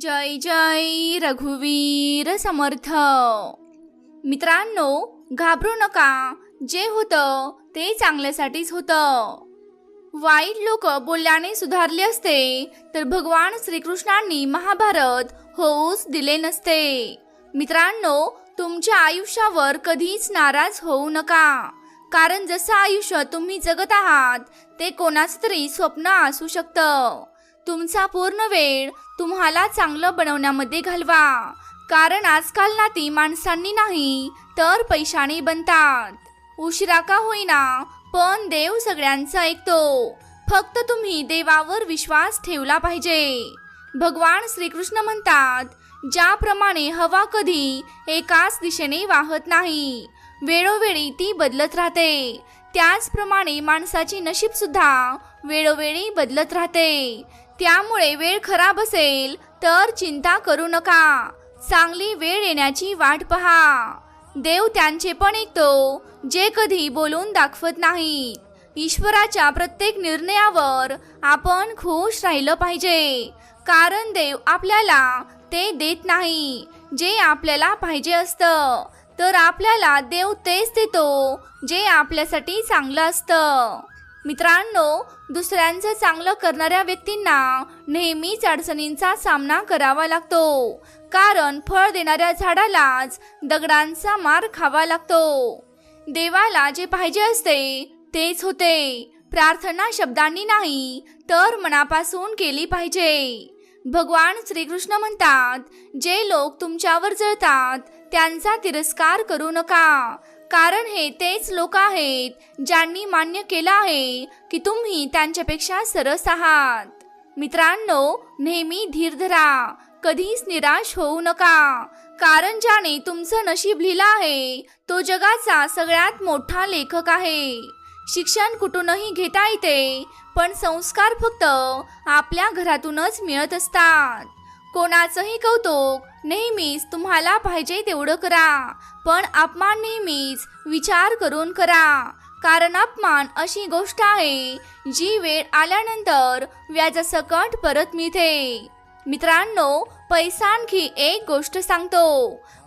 जय जय रघुवीर समर्थ. मित्रांनो घाबरू नका. जे होतं ते चांगल्यासाठीच होतं. वाईट लोक बोलल्याने सुधारले असते तर भगवान श्रीकृष्णांनी महाभारत होऊच दिले नसते. मित्रांनो तुमच्या आयुष्यावर कधीच नाराज होऊ नका. कारण जसं आयुष्य तुम्ही जगत आहात ते कोणाचं तरी स्वप्न असू शकतं. तुमचा पूर्ण वेळ तुम्हाला चांगलं बनवण्यामध्ये घालवा. कारण आजकाल नाती माणसांनी नाही तर पैशाने बनतात. उशिरा का होईना पण देव सगळ्यांचं ऐकतो. फक्त तुम्ही देवावर विश्वास ठेवला पाहिजे. भगवान श्रीकृष्ण म्हणतात ज्याप्रमाणे हवा कधी एकाच दिशेने वाहत नाही वेळोवेळी ती बदलत राहते. त्याचप्रमाणे माणसाची नशीब सुद्धा वेळोवेळी बदलत राहते. त्यामुळे वेळ खराब असेल तर चिंता करू नका. चांगली वेळ येण्याची वाट पहा. देव त्यांचे पण ऐकतो जे कधी बोलून दाखवत नाही ईश्वराच्या प्रत्येक निर्णयावर आपण खुश राहिलं पाहिजे कारण देव आपल्याला ते देत नाही. जे आपल्याला पाहिजे असतं तर आपल्याला देव तेच देतो जे आपल्यासाठी चांगलं असतं. मित्रांनो दुसऱ्यांचं चांगलं करणाऱ्या व्यक्तींना नेहमीच अडचणींचा सामना करावा लागतो. कारण फळ देणाऱ्या झाडालाच दगडांचा मार खावा लागतो. देवाला जे पाहिजे असते तेच होते. प्रार्थना शब्दांनी नाही तर मनापासून केली पाहिजे. भगवान श्रीकृष्ण म्हणतात जे लोक तुमच्यावर जळतात त्यांचा तिरस्कार करू नका. कारण हे तेच लोक आहेत ज्यांनी मान्य केलं आहे की तुम्ही त्यांच्यापेक्षा सरस आहात. मित्रांनो नेहमी धीर धरा. कधीच निराश होऊ नका. कारण ज्याने तुमचं नशीब लिहिलं आहे तो जगाचा सगळ्यात मोठा लेखक आहे. शिक्षण कुठूनही घेता येते पण संस्कार फक्त आपल्या घरातूनच मिळत असतात. कोणाचंही कौतुक नेहमीच तुम्हाला पाहिजे तेवढं करा. पण अपमान नेहमीच विचार करून करा. कारण अपमान अशी गोष्ट आहे जी वेळ आल्यानंतर व्याजासकट परत मिळते. मित्रांनो पैसा आणखी एक गोष्ट सांगतो.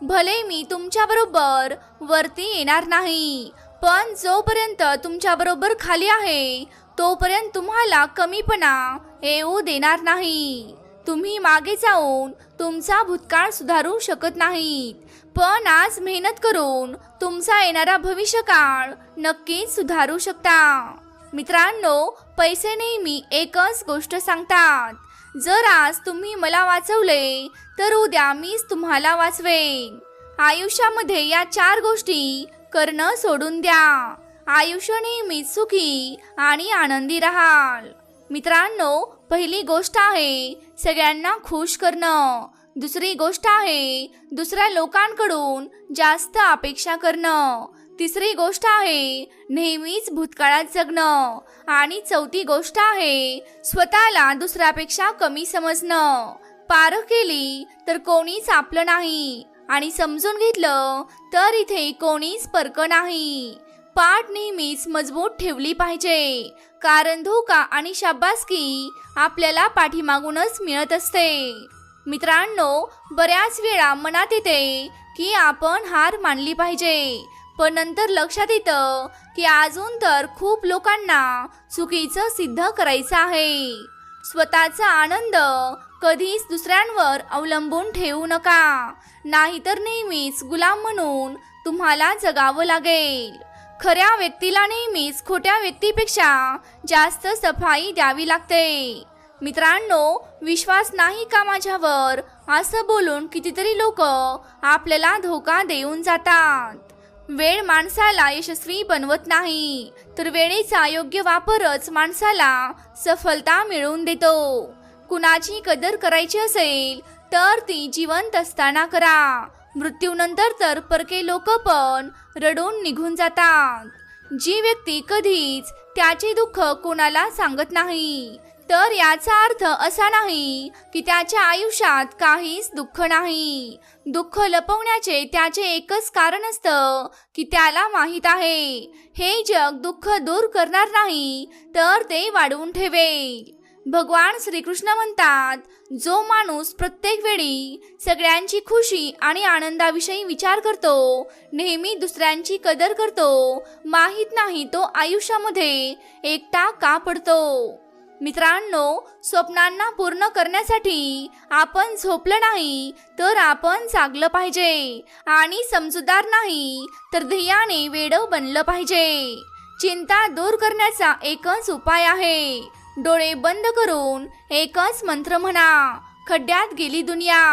भले मी तुमच्याबरोबर वरती येणार नाही पण जोपर्यंत तुमच्याबरोबर खाली आहे तोपर्यंत तुम्हाला कमीपणा येऊ देणार नाही. तुम्ही मागे जाऊन तुमचा भूतकाळ सुधारू शकत नाहीत. पण आज मेहनत करून तुमचा येणारा भविष्यकाळ नक्कीच सुधारू शकता. मित्रांनो पैसे नेहमी एकच गोष्ट सांगतात. जर आज तुम्ही मला वाचवले तर उद्या मीच तुम्हाला वाचवेन. आयुष्यामध्ये या चार गोष्टी करणं सोडून द्या. आयुष्य नेहमीच सुखी आणि आनंदी राहाल. मित्रांनो पहिली गोष्ट आहे सगळ्यांना खुश करणं. दुसरी गोष्ट आहे दुसऱ्या लोकांकडून जास्त अपेक्षा करणं. तिसरी गोष्ट आहे नेहमीच भूतकाळात जगणं. आणि चौथी गोष्ट आहे स्वतःला दुसऱ्यापेक्षा कमी समजणं. पार केली तर कोणीच आपलं नाही. आणि समजून घेतलं तर इथे कोणीच परक नाही. पाठ नेहमीच मजबूत ठेवली पाहिजे. कारण धोका आणि शाबासकी आपल्याला पाठीमागूनच मिळत असते. मित्रांनो बऱ्याच वेळा मनात येते की आपण हार मानली पाहिजे. पण नंतर लक्षात येतं की अजून तर खूप लोकांना चुकीचं सिद्ध करायचं आहे. स्वतःचा आनंद कधीच दुसऱ्यांवर अवलंबून ठेवू नका. नाहीतर नेहमीच गुलाम म्हणून तुम्हाला जगावं लागेल. खऱ्या व्यक्तीला नेहमीच खोट्या व्यक्तीपेक्षा जास्त सफाई द्यावी लागते. मित्रांनो विश्वास नाही का माझ्यावर? असं बोलून कितीतरी लोक आपल्याला धोका देऊन जातात. वेळ माणसाला यशस्वी बनवत नाही तर वेळेचा योग्य वापरच माणसाला सफलता मिळवून देतो. कुणाची कदर करायची असेल तर ती जिवंत असताना करा. मृत्यूनंतर तर परके लोक पण रडून निघून जातात. जी व्यक्ती कधीच त्याचे दुःख कोणाला सांगत नाही तर याचा अर्थ असा नाही की त्याच्या आयुष्यात काहीच दुःख नाही. दुःख लपवण्याचे त्याचे एकच कारण असतं की त्याला माहीत आहे हे जग दुःख दूर करणार नाही तर ते वाढवून ठेवेल. भगवान श्रीकृष्ण म्हणतात जो माणूस प्रत्येक वेळी सगळ्यांची खुशी आणि आनंदाविषयी विचार करतो नेहमी दुसऱ्यांची कदर करतो माहीत नाही तो आयुष्यामध्ये एकटा का पडतो. मित्रांनो स्वप्नांना पूर्ण करण्यासाठी आपण झोपलं नाही तर आपण जागलं पाहिजे. आणि समजूदार नाही तर ध्येयाने वेड बनलं पाहिजे. चिंता दूर करण्याचा एकच उपाय आहे. डोळे बंद करून एकच मंत्र म्हणा. खड्ड्यात गेली दुनिया.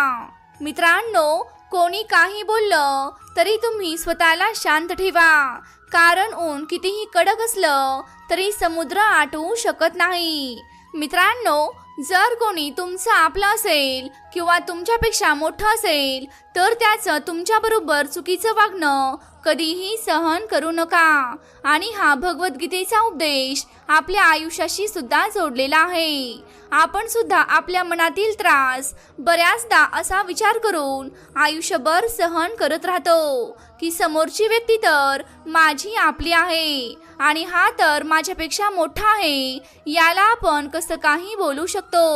मित्रांनो कोणी काही बोललं तरी तुम्ही स्वतःला शांत ठेवा. कारण ऊन कितीही कडक असलं तरी समुद्र आटवू शकत नाही. मित्रांनो जर कोणी तुमचं आपलं असेल किंवा तुमच्यापेक्षा मोठं असेल तर त्याचं तुमच्याबरोबर चुकीचं वागणं कधीही सहन करू नका. आणि हा भगवद्गीतेचा उपदेश आपल्या आयुष्याशी सुद्धा जोडलेला आहे. आपण सुद्धा आपल्या मनातील त्रास बऱ्याचदा असा विचार करून आयुष्यभर सहन करत राहतो. की समोरची व्यक्ती तर माझी आपली आहे आणि हा तर माझ्यापेक्षा मोठा आहे. याला आपण कसं काही बोलू शकतो?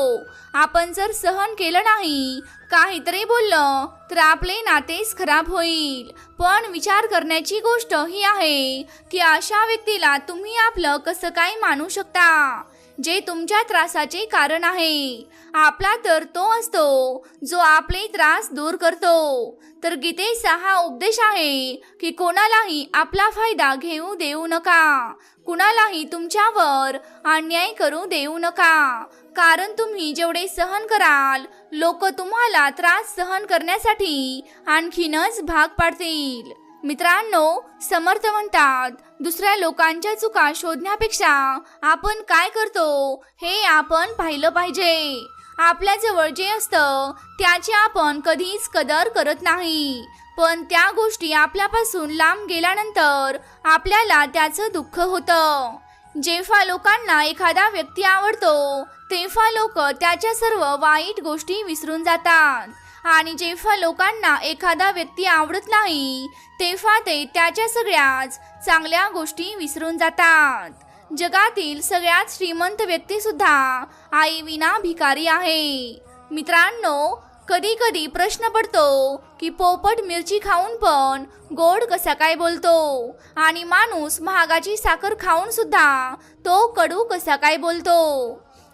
आपण जर सहन केलं नाही काहीतरी बोललं तर आपले नातेच खराब होईल. पण विचार करण्याची गोष्ट ही आहे की अशा व्यक्तीला तुम्ही आपलं कसं काय मानू शकता? जे तुमच्या त्रासाचे कारण आहे. आपला तर तो असतो जो आपले त्रास दूर करतो. तर गीतेचा हा उपदेश आहे की कोणालाही आपला फायदा घेऊ देऊ नका. कुणालाही तुमच्यावर अन्याय करू देऊ नका. कारण तुम्ही जेवढे सहन कराल लोक तुम्हाला त्रास सहन करण्यासाठी आणखीनच भाग पाडतील. मित्रांनो समर्थ म्हणतात दुसऱ्या लोकांच्या चुका शोधण्यापेक्षा आपण काय करतो हे आपण पाहिलं पाहिजे. आपल्याजवळ जे असतं त्याची आपण कधीच कदर करत नाही. पण त्या गोष्टी आपल्यापासून लांब गेल्यानंतर आपल्याला त्याचं दुःख होतं. जेव्हा लोकांना एखादा व्यक्ती आवडतो तेव्हा लोक त्याच्या सर्व वाईट गोष्टी विसरून जातात. आणि जेव्हा लोकांना एखादा व्यक्ती आवडत नाही तेव्हा ते त्याच्या सगळ्याच चांगल्या गोष्टी विसरून जातात. जगातील सगळ्यात श्रीमंत व्यक्ती सुद्धा आई विना भिकारी आहे. मित्रांनो कधी कधी प्रश्न पडतो की पोपट मिरची खाऊन पण गोड कसा काय बोलतो? आणि माणूस महागाची साखर खाऊन सुद्धा तो कडू कसा काय बोलतो?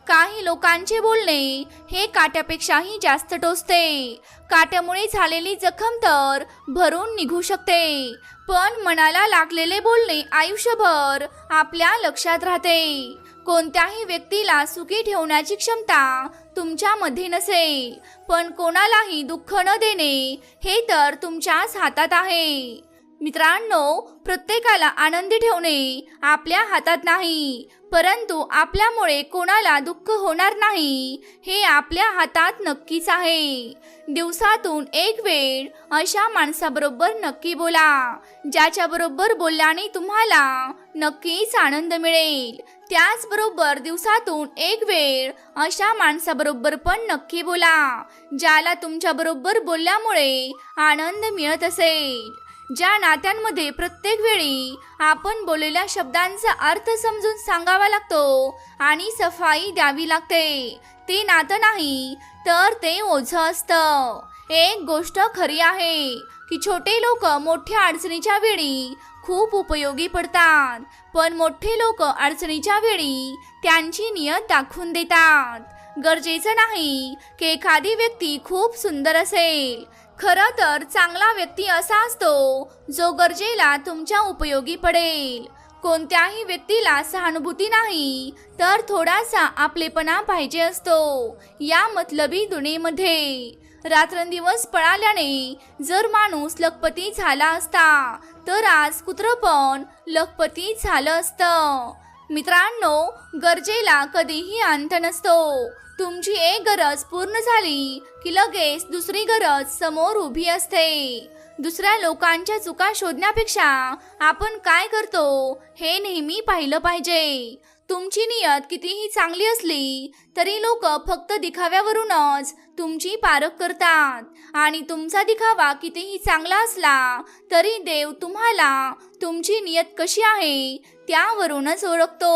काही लोकांचे बोलणे हे काट्यापेक्षाही जास्त टोचते. काट्यामुळे झालेली जखम तर भरून निघू शकते पण मनाला लागलेले बोलणे आयुष्यभर आपल्या लक्षात राहते. कोणत्याही व्यक्तीला सुखी ठेवण्याची क्षमता तुमच्यामध्ये नसेल पण कोणालाही दुःख न देणे हे तर तुमच्याच हातात आहे. मित्रांनो प्रत्येकाला आनंदी ठेवणे आपल्या हातात नाही परंतु आपल्यामुळे कोणाला दुःख होणार नाही हे आपल्या हातात नक्कीच आहे. दिवसातून एक वेळ अशा माणसाबरोबर नक्की बोला ज्याच्याबरोबर बोलल्याने तुम्हाला नक्कीच आनंद मिळेल. त्याचबरोबर दिवसातून एक वेळ अशा माणसाबरोबर पण नक्की बोला ज्याला तुमच्याबरोबर बोलल्यामुळे आनंद मिळत असेल. ज्या नात्यांमध्ये प्रत्येक वेळी आपण बोललेल्या शब्दांचा अर्थ समजून सांगावा लागतो आणि सफाई द्यावी लागते. ते नातं नाही तर ते ओझं असतं. एक गोष्ट खरी आहे की छोटे लोक मोठ्या अडचणीच्या वेळी खूप उपयोगी पडतात. पण मोठे लोक अडचणीच्या वेळी त्यांची नियत दाखवून देतात. गरजेचं नाही की एखादी व्यक्ती खूप सुंदर असेल खरं तर चांगला व्यक्ती असा असतो जो गरजेला तुमच्या उपयोगी पडेल. कोणत्याही व्यक्तीला सहानुभूती नाही तर थोडासा आपलेपणा पाहिजे असतो या मतलबी दुनियेमध्ये. रात्रंदिवस पळाल्याने जर माणूस लखपती झाला असता तर आज कुत्र पण लखपती झालं असतं. मित्रांनो गरजेला कधीही अंत नसतो. तुमची एक गरज पूर्ण झाली की लगेच दुसरी गरज समोर उभी असते. दुसऱ्या लोकांच्या चुका शोधण्यापेक्षा आपण काय करतो हे नेहमी पाहिलं पाहिजे. तुमची नियत कितीही चांगली असली तरी लोक फक्त दिखाव्यावरूनच तुमची पारख करतात. आणि तुमचा दिखावा कितीही चांगला असला तरी देव तुम्हाला तुमची नियत कशी आहे त्यावरूनच ओळखतो.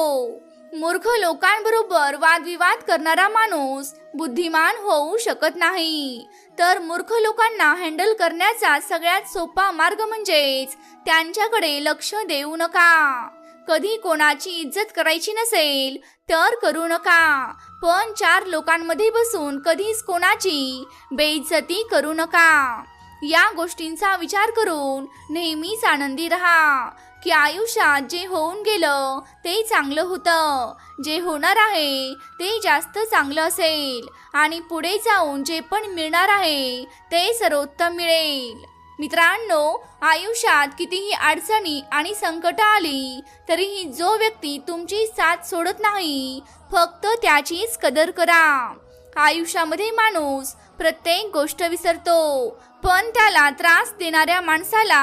मूर्ख लोकांबरोबर वादविवाद करणारा माणूस बुद्धिमान होऊ शकत नाही. तर मूर्ख लोकांना हँडल करण्याचा सगळ्यात सोपा मार्ग म्हणजेच त्यांच्याकडे लक्ष देऊ नका. कधी कोणाची इज्जत करायची नसेल तर करू नका. पण चार लोकांमध्ये बसून कधीच कोणाची बेइज्जती करू नका. या गोष्टींचा विचार करून नेहमीच आनंदी राहा. की आयुष्यात जे होऊन गेलं ते चांगलं होतं. जे होणार आहे ते जास्त चांगलं असेल. आणि पुढे जाऊन जे पण मिळणार आहे ते सर्वोत्तम मिळेल. मित्रांनो आयुष्यात कितीही अडचणी आणि संकट आली तरीही जो व्यक्ती तुमची साथ सोडत नाही फक्त त्याचीच कदर करा. आयुष्यामध्ये माणूस प्रत्येक गोष्ट विसरतो पण त्याला त्रास देणाऱ्या माणसाला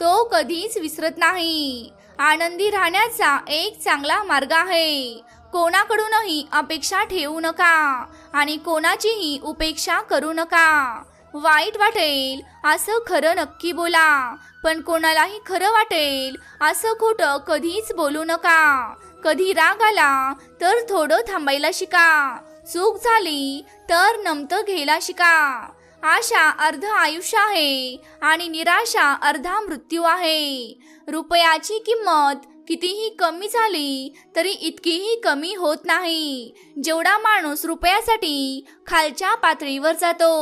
तो कधीच विसरत नाही. आनंदी राहण्याचा एक चांगला मार्ग आहे. कोणाकडूनही अपेक्षा ठेवू नका आणि कोणाचीही उपेक्षा करू नका. वाईट वाटेल असं खरं नक्की बोला पण कोणालाही खरं वाटेल असं खोटं कधीच बोलू नका. कधी राग आला तर थोडं थांबायला शिका. चूक झाली तर नमतं घ्यायला शिका. आशा अर्ध आयुष्य आहे आणि निराशा अर्धा मृत्यू आहे. रुपयाची किंमत कितीही कमी झाली तरी इतकीही कमी होत नाही. जेवढा माणूस रुपयासाठी खालच्या पातळीवर जातो.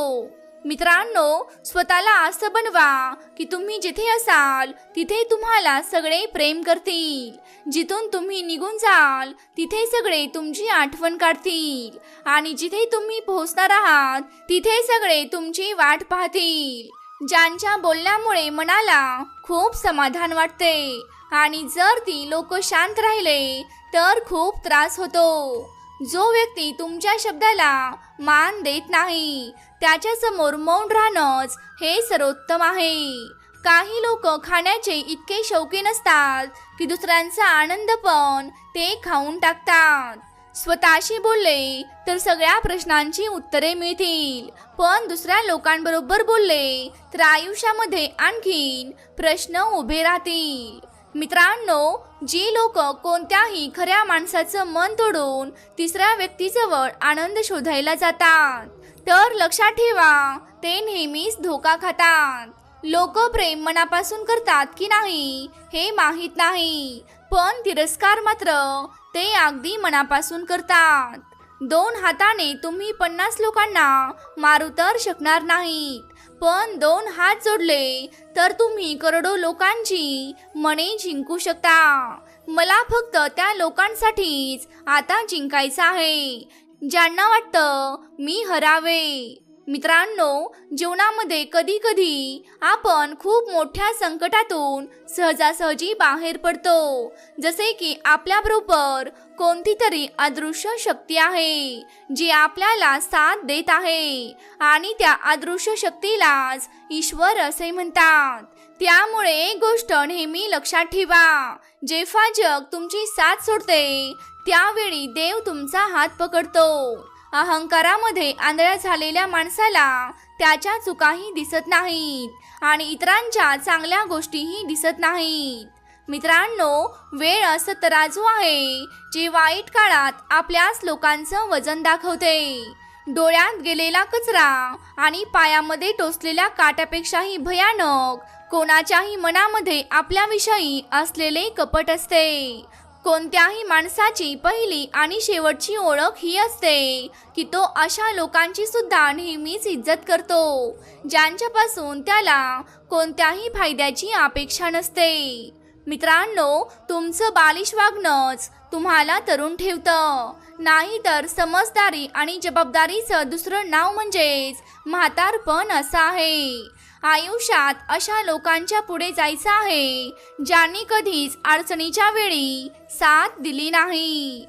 मित्रांनो स्वतःला असं बनवा की तुम्ही जिथे असाल तिथे तुम्हाला सगळे प्रेम करतील. जिथून तुम्ही निघून जाल तिथे सगळे तुमची आठवण काढतील. आणि जिथे तुम्ही पोहोचणार आहात तिथे सगळे तुमची वाट पाहतील. ज्यांच्या बोलण्यामुळे मनाला खूप समाधान वाटते. आणि जर ती लोक शांत राहिले तर खूप त्रास होतो. जो व्यक्ती तुमच्या शब्दाला मान देत नाही त्याच्यासमोर मौन राहणंच हे सर्वोत्तम आहे. काही लोक खाण्याचे इतके शौकीन असतात की दुसऱ्यांचा आनंद पण ते खाऊन टाकतात. स्वतःशी बोलले तर सगळ्या प्रश्नांची उत्तरे मिळतील. पण दुसऱ्या लोकांबरोबर बोलले तर आयुष्यामध्ये आणखीन प्रश्न उभे राहतील. मित्रांनो जी लोक कोणत्याही खऱ्या माणसाचं मन तोडून तिसऱ्या व्यक्तीजवळ आनंद शोधायला जातात तर लक्षात ठेवा ते नेहमीच धोका खातात. लोक प्रेम मनापासून करतात की नाही हे माहीत नाही. पण तिरस्कार मात्र ते अगदी मनापासून करतात. दोन हाताने तुम्ही पन्नास लोकांना मारू तर शकणार नाहीत. पण दोन हात जोडले तर तुम्ही करोडो लोकांची मने जिंकू शकता. मला फक्त त्या लोकांसाठीच आता जिंकायचं आहे. ज्यांना वाटतं मी हरावे. मित्रांनो जीवनामध्ये कधी कधी आपण खूप मोठ्या संकटातून सहजासहजी बाहेर पडतो. जसे की आपल्याबरोबर कोणती तरी अदृश्य शक्ती आहे जी आपल्याला साथ देत आहे आणि त्या अदृश्य शक्तीलाच ईश्वर असे म्हणतात. त्यामुळे एक गोष्ट नेहमी लक्षात ठेवा जेव्हा जग तुमची साथ सोडते त्यावेळी देव तुमचा हात पकडतो. अहंकारामध्ये आंधळ्या झालेल्या माणसाला त्याच्या चुकाही दिसत नाहीत आणि इतरांच्या चांगल्या गोष्टीही दिसत नाहीत. मित्रांनो वेळ असं तराजू आहे जे वाईट काळात आपल्याच लोकांचं वजन दाखवते. डोळ्यात गेलेला कचरा आणि पायामध्ये टोचलेल्या काट्यापेक्षाही भयानक कोणाच्याही मनामध्ये आपल्याविषयी असलेले कपट असते. कोणत्याही माणसाची पहिली आणि शेवटची ओळख ही असते की तो अशा लोकांची सुद्धा नेहमीच इज्जत करतो ज्यांच्यापासून त्याला कोणत्याही फायद्याची अपेक्षा नसते. मित्रांनो तुमचं बालिश वागणंच तुम्हाला तरुण ठेवतं. नाही तर समजदारी आणि जबाबदारीचं दुसरं नाव म्हणजेच म्हातारपण असं आहे. आयुष्यात अशा लोकांच्या पुढे जायचं आहे ज्यांनी कधीच अडचणीच्या वेळी साथ दिली नाही.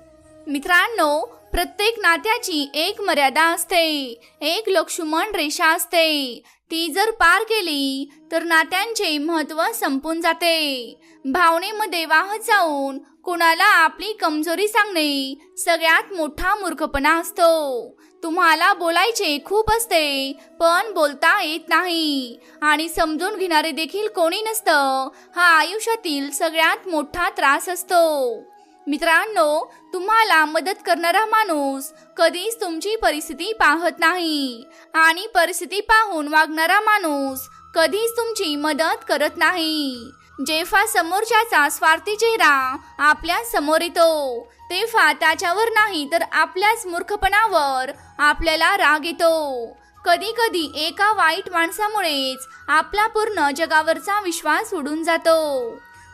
मित्रांनो प्रत्येक नात्याची एक मर्यादा असते. एक लक्ष्मण रेषा असते. ती जर पार केली तर नात्यांचे महत्त्व संपून जाते. भावनेमध्ये वाहत जाऊन कोणाला आपली कमजोरी सांगणे सगळ्यात मोठा मूर्खपणा असतो. तुम्हाला बोलायचे खूप असते पण बोलता येत नाही. आणि समजून घेणारे देखील कोणी नसतं हा आयुष्यातील सगळ्यात मोठा त्रास असतो. मित्रांनो तुम्हाला मदत करणारा माणूस कधीच तुमची परिस्थिती पाहत नाही. आणि परिस्थिती पाहून वागणारा माणूस कधीच तुमची मदत करत नाही. जेव्हा समोरच्याचा स्वार्थी चेहरा आपल्यासमोर येतो तेव्हा त्याच्यावर नाही तर आपल्याच मूर्खपणावर आपल्याला राग येतो. कधी कधी एका वाईट माणसामुळेच आपला पूर्ण जगावरचा विश्वास उडून जातो.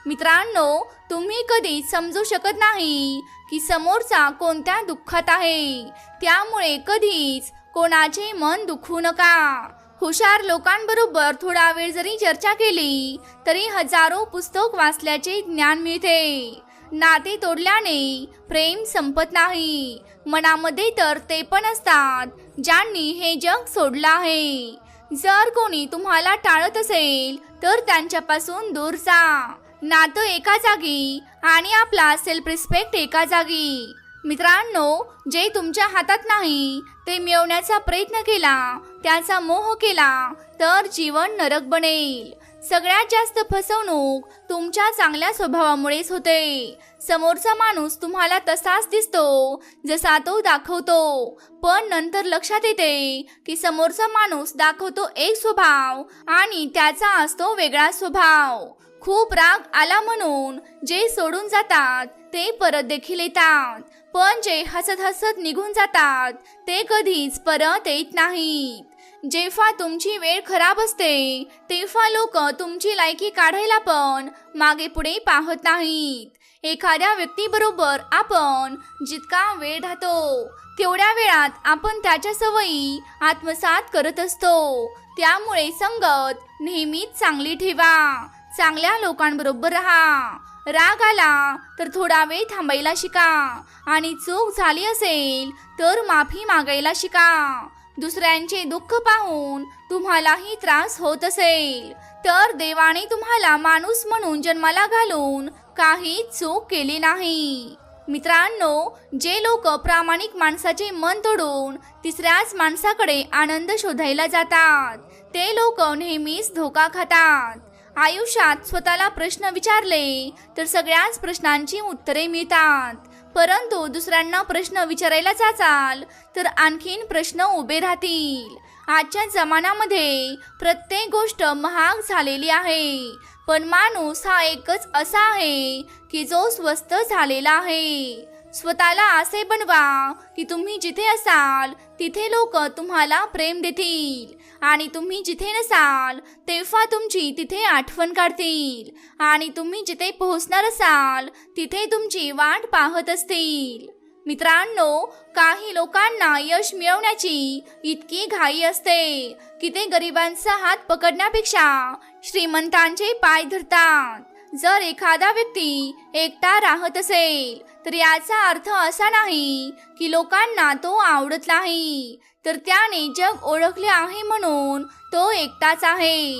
मित्रांनो तुम्ही कधी समजू शकत नाही की समोरचा कोणत्या दुःखात आहे. त्यामुळे कधीच कोणाचे मन दुखू नका. हुशार लोकांबरोबर थोडा वेळ जरी चर्चा केली तरी हजारो पुस्तक वाचल्याचे ज्ञान मिळते. नाते तोडल्याने प्रेम संपत नाही. मनामध्ये तर ते पण असतात ज्यांनी हे जग सोडलं आहे. जर कोणी तुम्हाला टाळत असेल तर त्यांच्यापासून दूर जा. नातं एका जागी आणि आपला सेल्फ रिस्पेक्ट एका जागी. मित्रांनो जे तुमच्या हातात नाही ते मिळवण्याचा प्रयत्न केला त्याचा मोह केला तर जीवन नरक बनेल. सगळ्यात जास्त फसवणूक तुमच्या चांगल्या स्वभावामुळेच होते. समोरचा माणूस तुम्हाला तसाच दिसतो जसा तो दाखवतो. पण नंतर लक्षात येते की समोरचा माणूस दाखवतो एक स्वभाव आणि त्याचा असतो वेगळा स्वभाव. खूप राग आला म्हणून जे सोडून जातात ते परत देखील येतात. पण जे हसत हसत निघून जातात ते कधीच परत येत नाहीत. जेव्हा तुमची वेळ खराब असते तेव्हा लोक तुमची लायकी काढायला पण मागे पुढे पाहत नाहीत. एखाद्या व्यक्तीबरोबर आपण जितका वेळ राहतो तेवढ्या वेळात आपण त्याच्या सवयी आत्मसात करत असतो. त्यामुळे संगत नेहमीच चांगली ठेवा. चांगल्या लोकांबरोबर राहा. राग आला तर थोडा वेळ थांबायला शिका. आणि चूक झाली असेल तर माफी मागायला शिका. दुसऱ्यांचे दुःख पाहून तुम्हालाही त्रास होत असेल. तर देवाने तुम्हाला माणूस म्हणून जन्माला घालून काही चूक केली नाही. मित्रांनो जे लोक प्रामाणिक माणसाचे मन तोडून तिसऱ्याच माणसाकडे आनंद शोधायला जातात ते लोक नेहमीच धोका खातात. आयुष्यात स्वतःला प्रश्न विचारले तर सगळ्याच प्रश्नांची उत्तरे मिळतात. परंतु दुसऱ्यांना प्रश्न विचारायला जाचाल तर आणखीन प्रश्न उभे राहतील. आजच्या जमान्यामध्ये प्रत्येक गोष्ट महाग झालेली आहे. पण माणूस हा एकच असा आहे की जो स्वस्त झालेला आहे. स्वतःला असे बनवा की तुम्ही जिथे असाल तिथे लोक तुम्हाला प्रेम देतील. आणि तुम्ही जिथे नसाल तेव्हा तुमची तिथे आठवण काढतील आणि तुम्ही जिथे पोहोचणार असाल तिथे तुमची वाट पाहत असतील मित्रांनो काही लोकांना यश मिळवण्याची इतकी घाई असते की ते गरिबांचा हात पकडण्यापेक्षा श्रीमंतांचे पाय धरतात. जर एखादा व्यक्ती एकटा राहत असेल तर याचा अर्थ असा नाही की लोकांना तो आवडत नाही. तर त्याने जग ओळखले आहे म्हणून तो एकटाच आहे.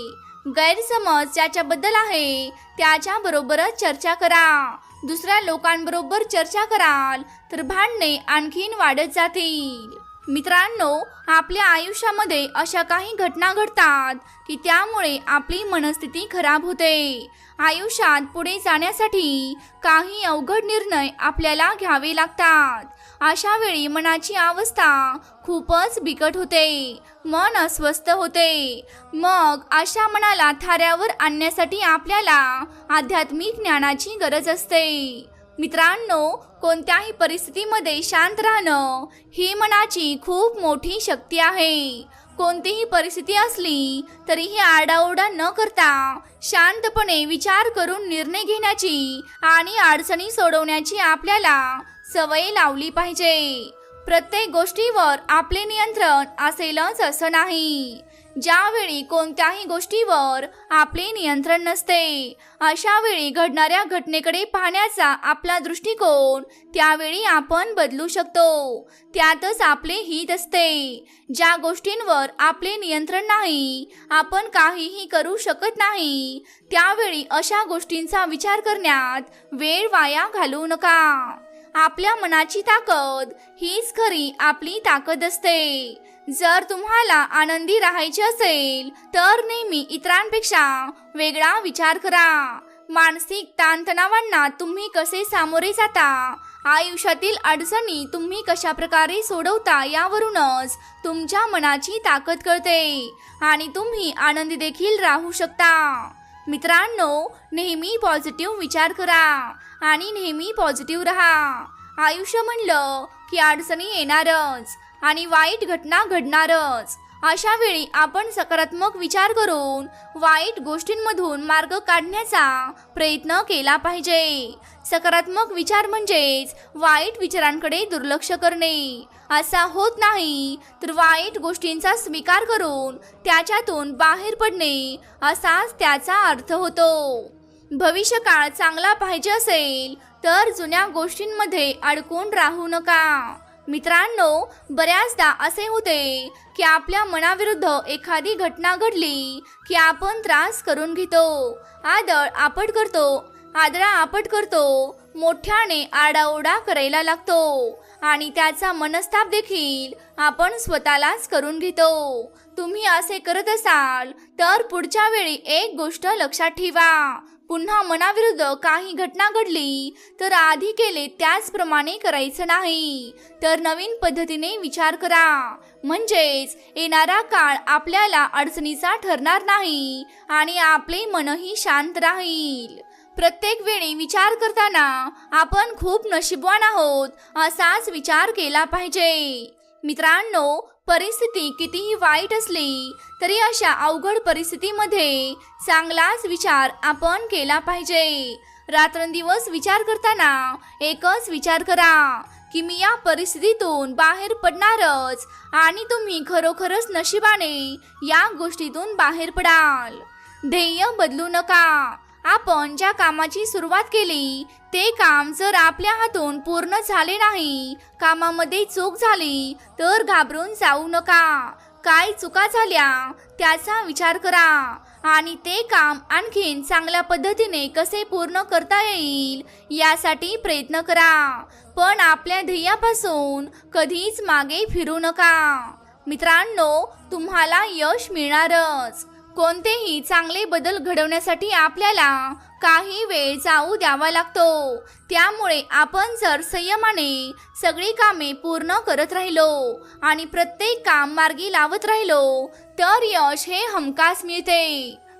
गैरसमज ज्याच्याबद्दल आहे त्याच्याबरोबरच चर्चा करा. दुसऱ्या लोकांबरोबर चर्चा कराल तर भांडणे आणखीन वाढत जातील. मित्रांनो आपल्या आयुष्यामध्ये अशा काही घटना घडतात की त्यामुळे आपली मनस्थिती खराब होते. आयुष्यात पुढे जाण्यासाठी काही अवघड निर्णय आपल्याला घ्यावे लागतात. अशा वेळी मनाची अवस्था खूपच बिकट होते. मन अस्वस्थ होते. मग अशा मनाला थाऱ्यावर आणण्यासाठी आपल्याला आध्यात्मिक ज्ञानाची गरज असते. मित्रांनो कोणत्याही परिस्थितीमध्ये शांत राहणं ही मनाची खूप मोठी शक्ती आहे. कोणतीही परिस्थिती असली तरीही आडाओडा न करता शांतपणे विचार करून निर्णय घेण्याची आणि अडचणी सोडवण्याची आपल्याला सवय लावली पाहिजे. प्रत्येक गोष्टीवर आपले नियंत्रण असेलच असं नाही. ज्यावेळी कोणत्याही गोष्टीवर आपले नियंत्रण नसते अशा वेळी घडणाऱ्या घटनेकडे पाहण्याचा आपला दृष्टिकोन त्यावेळी आपण बदलू शकतो. त्यातच आपले हित असते. ज्या गोष्टींवर आपले नियंत्रण नाही आपण काहीही करू शकत नाही त्यावेळी अशा गोष्टींचा विचार करण्यात वेळ वाया घालवू नका. आपल्या मनाची ताकद हीच खरी आपली ताकद असते. जर तुम्हाला आनंदी राहायचे असेल तर नेहमी इतरांपेक्षा वेगळा विचार करा. मानसिक ताणतणावांना तुम्ही कसे सामोरे जाता? आयुष्यातील अडचणी तुम्ही कशा प्रकारे सोडवता यावरूनच तुमच्या मनाची ताकद कळते आणि तुम्ही आनंदी देखील राहू शकता. मित्रांनो नेहमी पॉझिटिव्ह विचार करा आणि नेहमी पॉझिटिव्ह राहा. आयुष्य म्हणलं की अडचणी येणारच. आणि वाईट घटना घडणारच. अशा वेळी आपण सकारात्मक विचार करून वाईट गोष्टींमधून मार्ग काढण्याचा प्रयत्न केला पाहिजे. सकारात्मक विचार म्हणजेच वाईट विचारांकडे दुर्लक्ष करणे. असा होत नाही तर वाईट गोष्टींचा स्वीकार करून त्याच्यातून बाहेर पडणे असाच त्याचा अर्थ होतो. भविष्यकाळ चांगला पाहिजे असेल तर जुन्या गोष्टींमध्ये अडकून राहू नका. मित्रांनो बऱ्याचदा असे होते की आपल्या मनाविरुद्ध एखादी घटना घडली की आपण त्रास करून घेतो. आदळ आपट करतो आदळा आपट करतो मोठ्याने आडाओडा करायला लागतो आणि त्याचा मनस्ताप देखील आपण स्वतःलाच करून घेतो. तुम्ही असे करत असाल तर पुढच्या वेळी एक गोष्ट लक्षात ठेवा. पुन्हा मनाविरुद्ध काही घटना घडली तर आधी केले त्याचप्रमाणे करायचं नाही. तर नवीन पद्धतीने विचार करा. म्हणजेच येणारा काळ आपल्याला अडचणीचा ठरणार नाही आणि आपले मनही शांत राहील. प्रत्येक वेळी विचार करताना आपण खूप नशीबवान आहोत असाच विचार केला पाहिजे. मित्रांनो परिस्थिती कितीही वाईट असली तरी अशा अवघड परिस्थितीमध्ये चांगलाच विचार आपण केला पाहिजे. रात्रंदिवस विचार करताना एकच विचार करा की मी या परिस्थितीतून बाहेर पडणारच आणि तुम्ही खरोखरच नशिबाने या गोष्टीतून बाहेर पडाल. ध्येय बदलू नका. आपण ज्या कामाची सुरुवात केली ते काम जर आपल्या हातून पूर्ण झाले नाही कामामध्ये चूक झाली तर घाबरून जाऊ नका. काय चुका झाल्या त्याचा विचार करा आणि ते काम आणखीन चांगल्या पद्धतीने कसे पूर्ण करता येईल यासाठी प्रयत्न करा. पण आपल्या ध्येयापासून कधीच मागे फिरू नका. मित्रांनो तुम्हाला यश मिळणारच. कोणतेही चांगले बदल घडवण्यासाठी आपल्याला काही वेळ जाऊ द्यावा लागतो. त्यामुळे आपण जर संयमाने सगळी कामे पूर्ण करत राहिलो आणि प्रत्येक काम मार्गी लावत राहिलो तर यश हे हमखास मिळते.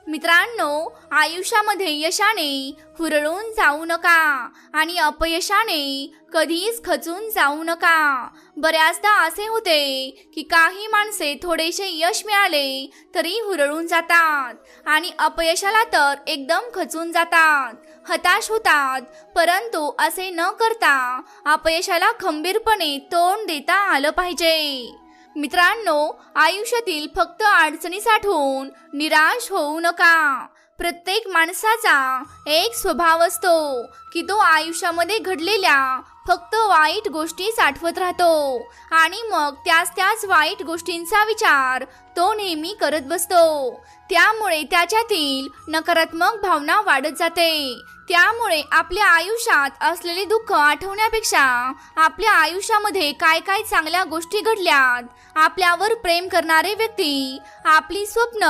मित्रांनो आयुष्यामध्ये यशाने हुरळून जाऊ नका आणि अपयशाने कधीच खचून जाऊ नका. बऱ्याचदा असे होते की काही माणसे थोडेसे यश मिळाले तरी हुरळून जातात आणि अपयशाला तर एकदम खचून जातात हताश होतात परंतु असे न करता अपयशाला खंबीरपणे तोंड देता आलं पाहिजे. मित्रांनो आयुष्यातील फक्त अडचणी साठवून निराश होऊ नका. प्रत्येक माणसाचा एक स्वभाव असतो की तो आयुष्यामध्ये घडलेल्या फक्त वाईट गोष्टी साठवत राहतो. आणि मग त्याच त्याच वाईट गोष्टींचा विचार तो नेहमी करत बसतो. त्यामुळे त्याच्यातील नकारात्मक भावना वाढत जाते. त्यामुळे आपल्या आयुष्यात असलेले दुःख आठवण्यापेक्षा आपल्या आयुष्यामध्ये काय काय चांगल्या गोष्टी घडल्यात आपल्यावर प्रेम करणारे व्यक्ती आपली स्वप्न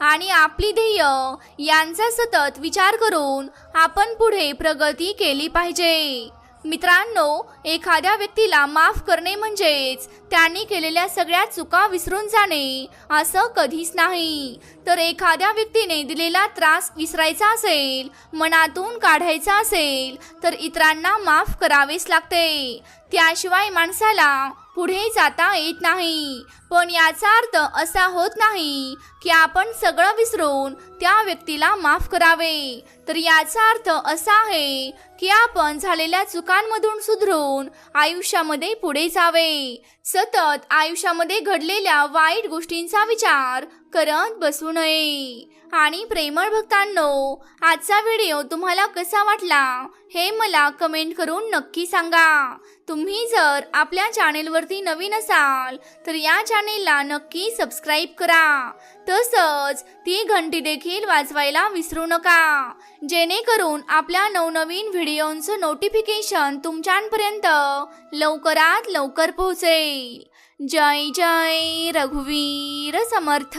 आणि आपली ध्येय यांचा सतत विचार करून आपण पुढे प्रगती केली पाहिजे. मित्रांनो एखाद्या व्यक्तीला माफ करणे म्हणजेच त्यांनी केलेल्या सगळ्या चुका विसरून जाणे असं कधीच नाही. तर एखाद्या व्यक्तीने दिलेला त्रास विसरायचा असेल मनातून काढायचा असेल तर इतरांना माफ करावेच लागते. त्याशिवाय माणसाला पुढे जाता येत नाही. पण याचा अर्थ असा होत नाही की आपण सगळं विसरून त्या व्यक्तीला माफ करावे. तर याचा अर्थ असा आहे की आपण झालेल्या चुकांमधून सुधरून आयुष्यामध्ये पुढे जावे. सतत आयुष्यामध्ये घडलेल्या वाईट गोष्टींचा विचार करत बसू नये. आणि प्रेमळ भक्तांनो आजचा व्हिडिओ तुम्हाला कसा वाटला हे मला कमेंट करून नक्की सांगा. तुम्ही जर आपल्या चॅनेलवरती नवीन असाल तर या चॅनेलला नक्की सबस्क्राईब करा. तसंच ती घंटी देखील वाजवायला विसरू नका. जेणेकरून आपल्या नवनवीन व्हिडिओंचं नोटिफिकेशन तुमच्यापर्यंत लवकरात लवकर पोहोचेल. जय जय रघुवीर समर्थ।